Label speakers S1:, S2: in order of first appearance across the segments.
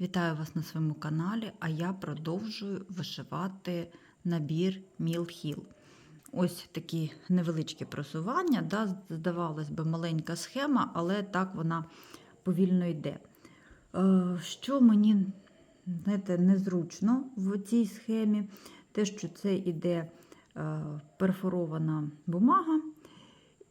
S1: Вітаю вас на своєму каналі, а я продовжую вишивати набір Мілхіл. Ось такі невеличкі просування. Да, здавалось би, маленька схема, але так вона повільно йде. Е, Що мені знаєте, незручно в цій схемі, те, що це йде е, перфорована бумага.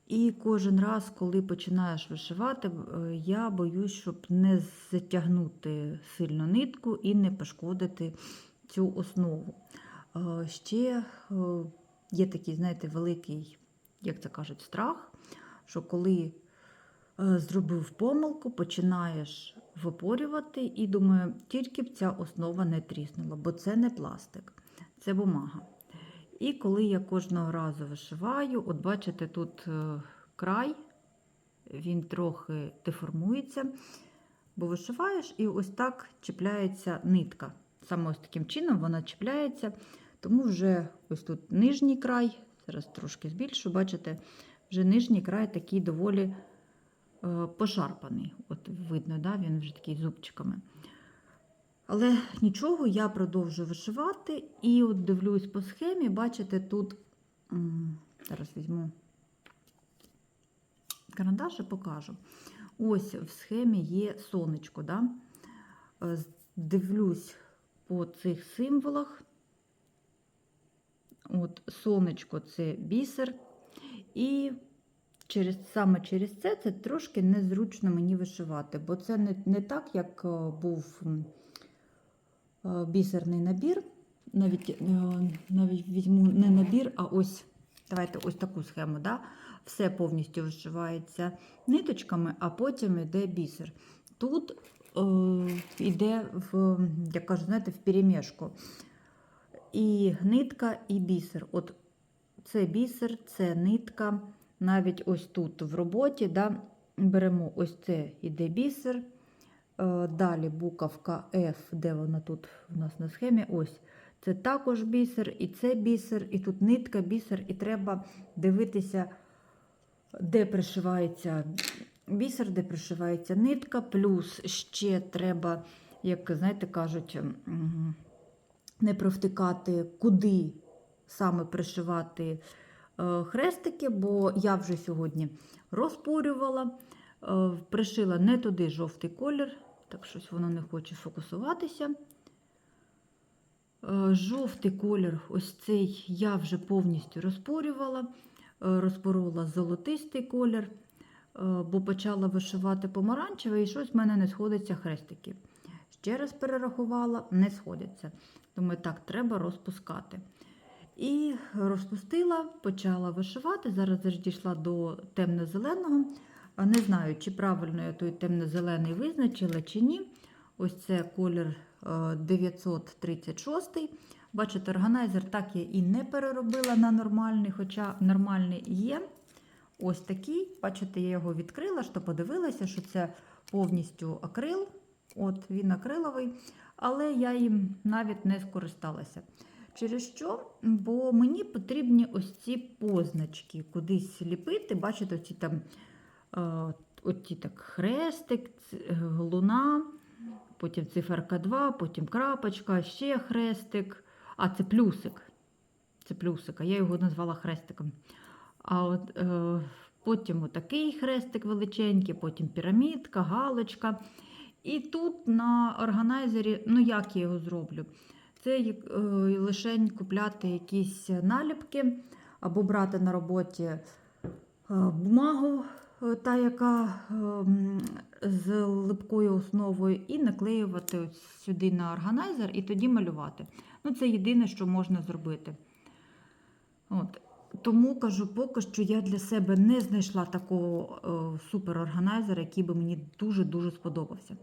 S1: І кожен раз, коли починаєш вишивати, е, я боюсь, щоб не затягнути сильно нитку і не пошкодити цю основу. Е, Ще е, є такий, знаєте, великий, як це кажуть, страх, що коли зробив помилку, починаєш випорювати і думаю, тільки б ця основа не тріснула, бо це не пластик, це бумага. І коли я кожного разу вишиваю, от бачите, тут е, край, він трохи деформується, бо вишиваєш і ось так чіпляється нитка. Саме ось таким чином вона чіпляється, тому вже ось тут нижній край, зараз трошки збільшу, бачите, вже нижній край такий доволі е, пошарпаний. От видно, да, він вже такий зубчиками. Але нічого, я продовжую вишивати і от дивлюсь по схемі, бачите, тут зараз візьму карандаш і покажу. Ось в схемі є сонечко. Да? Е, Дивлюсь по цих символах. От Сонечко це бісер. І через, саме через це це трошки незручно мені вишивати, бо це не, не так, як е, був бісерний набір. Навіть, е, навіть візьму не набір, а ось давайте ось таку схему. Да? Все повністю вишивається ниточками, а потім йде бісер. Тут е, йде в, як кажуть, знаєте, в перемішку. І нитка, і бісер. От це бісер, це нитка. Навіть ось тут в роботі да, беремо ось це іде бісер. Е, Далі буковка F, де вона тут у нас на схемі. Ось. Це також бісер, і це бісер, і тут нитка, бісер, і треба дивитися, де пришивається бісер, де пришивається нитка. Плюс ще треба, як знаєте, кажуть, не провтикати, куди саме пришивати е, хрестики, бо я вже сьогодні розпорювала, пришила не туди жовтий колір, так щось воно не хоче фокусуватися. Е, Жовтий колір, ось цей я вже повністю розпорювала, е, розпорола золотистий колір, е, бо почала вишивати помаранчевий, і щось в мене не сходиться хрестики. Ще раз перерахувала, не сходиться. Думаю, так, треба розпускати. І розпустила, почала вишивати. Зараз дійшла до темно-зеленого. Не знаю, чи правильно я той темно-зелений визначила, чи ні. Ось це колір е, 936. Бачите, органайзер так я і не переробила на нормальний, хоча нормальний є. Ось такий. Бачите, я його відкрила, що подивилася, що це повністю акрил. От він акриловий, але я їм навіть не скористалася. Через що? Бо мені потрібні ось ці позначки кудись ліпити. Бачите, оці там е, оці так хрестик, е, луна, потім циферка 2, потім крапочка, ще хрестик. А це плюсик. Це плюсик, а я його назвала хрестиком. А от е, потім отакий хрестик величенький, потім пірамідка, галочка. І тут на органайзері, ну як я його зроблю? Це е, лише купляти якісь наліпки або брати на роботі е, бумагу, та яка е, з липкою основою, і наклеювати сюди на органайзер і тоді малювати. Ну, це єдине, що можна зробити. От. Тому кажу, поки що я для себе не знайшла такого е, суперорганайзера, який би мені дуже-дуже сподобався.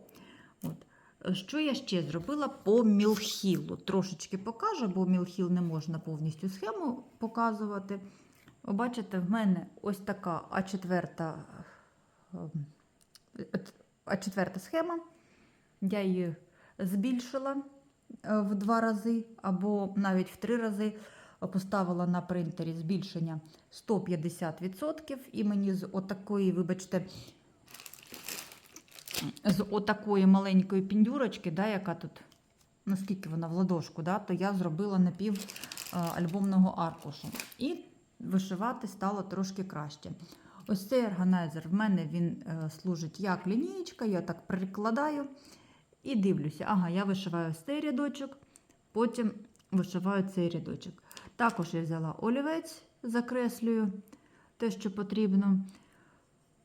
S1: От. Е, Що я ще зробила по мілхілу? Трошечки покажу, бо мілхіл не можна повністю схему показувати. Бачите, в мене ось така А4, А4 схема. Я її збільшила е, в два рази або навіть в три рази. Поставила на принтері збільшення 150%, і мені з отакої, вибачте, з отакої маленької піндюрочки, да, яка тут, наскільки вона в ладошку, да, то я зробила напів е, альбомного аркушу. І вишивати стало трошки краще. Ось цей органайзер в мене він е, служить як лінієчка, я так прикладаю і дивлюся. Ага, я вишиваю цей рядочок, потім вишиваю цей рядочок. Також я взяла олівець, закреслюю те, що потрібно.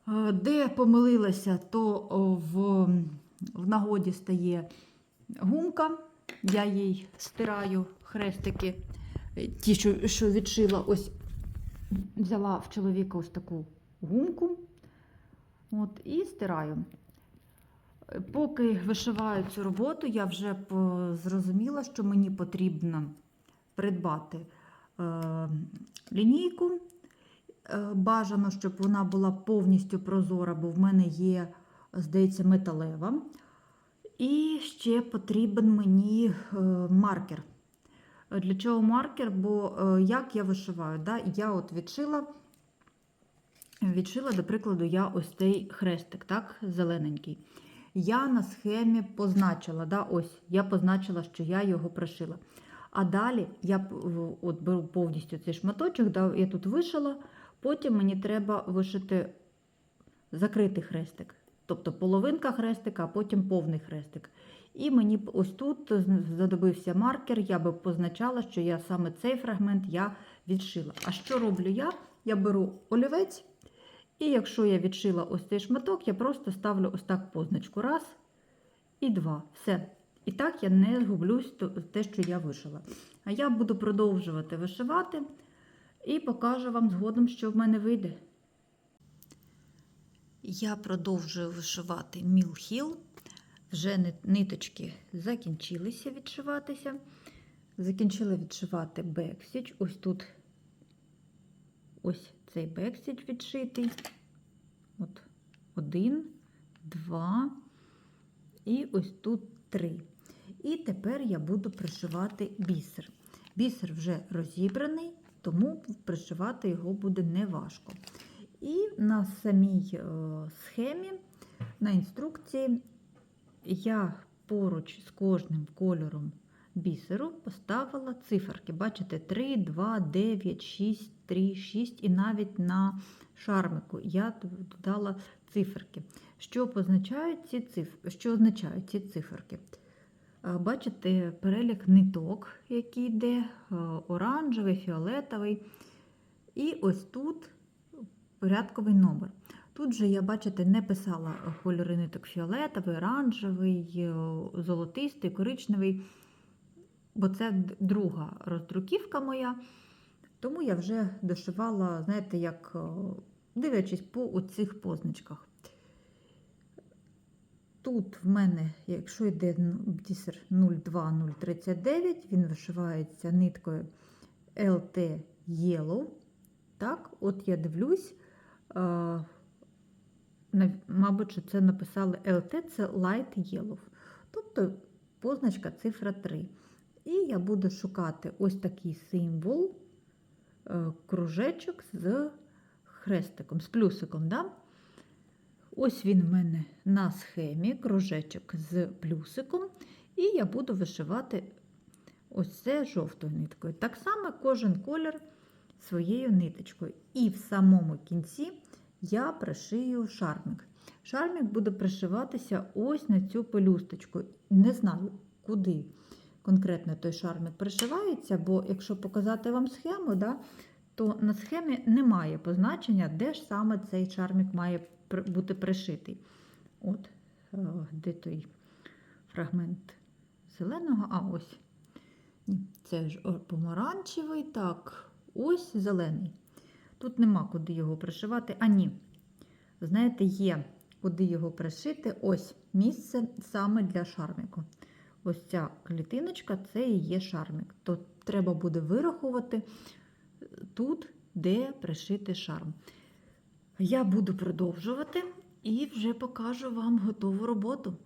S1: Е, Де помилилася, то в, в нагоді стає гумка. Я їй стираю хрестики. Ті, що, що відшила, ось взяла в чоловіка ось таку гумку. От, і стираю. Поки вишиваю цю роботу, я вже зрозуміла, що мені потрібно придбати е, лінійку. Е, Бажано, щоб вона була повністю прозора, бо в мене є, здається, металева. І ще потрібен мені е, маркер. Для чого маркер? Бо е, як я вишиваю? Да? Я от відшила, відшила, до прикладу, я ось цей хрестик, так, зелененький. Я на схемі позначила, да, ось, я позначила, що я його пришила. А далі я от беру повністю цей шматочок, да, я тут вишила, потім мені треба вишити закритий хрестик. Тобто половинка хрестика, а потім повний хрестик. І мені б ось тут знадобився маркер, я би позначала, що я саме цей фрагмент я відшила. А що роблю я? Я беру олівець, і якщо я відшила ось цей шматок, я просто ставлю ось так позначку. Раз і два. Все. І так я не згублюсь те, що я вишила. А я буду продовжувати вишивати і покажу вам згодом, що в мене вийде. Я продовжую вишивати мілхіл. Вже ниточки закінчилися відшиватися. Закінчила відшивати бексіч. Ось тут ось цей бексіч відшитий. От один, два і ось тут три. І тепер я буду пришивати бісер. Бісер вже розібраний, тому пришивати його буде неважко. І на самій е, схемі, на інструкції, я поруч з кожним кольором бісеру поставила циферки. Бачите, 3, 2, 9, 6, 3, 6 і навіть на шармику я додала циферки. Що позначають ці циф... що означають ці циферки? Бачите перелік ниток, який йде, оранжевий, фіолетовий. І ось тут порядковий номер. Тут же я, бачите, не писала кольори ниток фіолетовий, оранжевий, е, золотистий, коричневий, бо це друга роздруківка моя. Тому я вже дошивала, знаєте, як е, дивлячись по оцих позначках. Тут в мене, якщо йде бісер 02039, він вишивається ниткою LT Yellow. Так, от я дивлюсь, е, мабуть, що це написали LT, це Light Yellow. Тобто позначка цифра 3. І я буду шукати ось такий символ, е, кружечок з хрестиком, з плюсиком. Да? Ось він в мене на схемі, кружечок з плюсиком, і я буду вишивати ось це жовтою ниткою. Так само кожен колір своєю ниточкою. І в самому кінці я пришию шармик. Шармик буде пришиватися ось на цю пелюсточку. Не знаю, куди конкретно той шармик пришивається, бо якщо показати вам схему, да, то на схемі немає позначення, де ж саме цей шармик має бути пришитий. От, е, де той фрагмент зеленого, а ось. Це ж помаранчевий, так, ось зелений. Тут нема куди його пришивати. А ні. Знаєте, є куди його пришити. Ось місце саме для шармику. Ось ця клітиночка це і є шармик. То треба буде вирахувати тут, де пришити шарм. Я буду продовжувати і вже покажу вам готову роботу.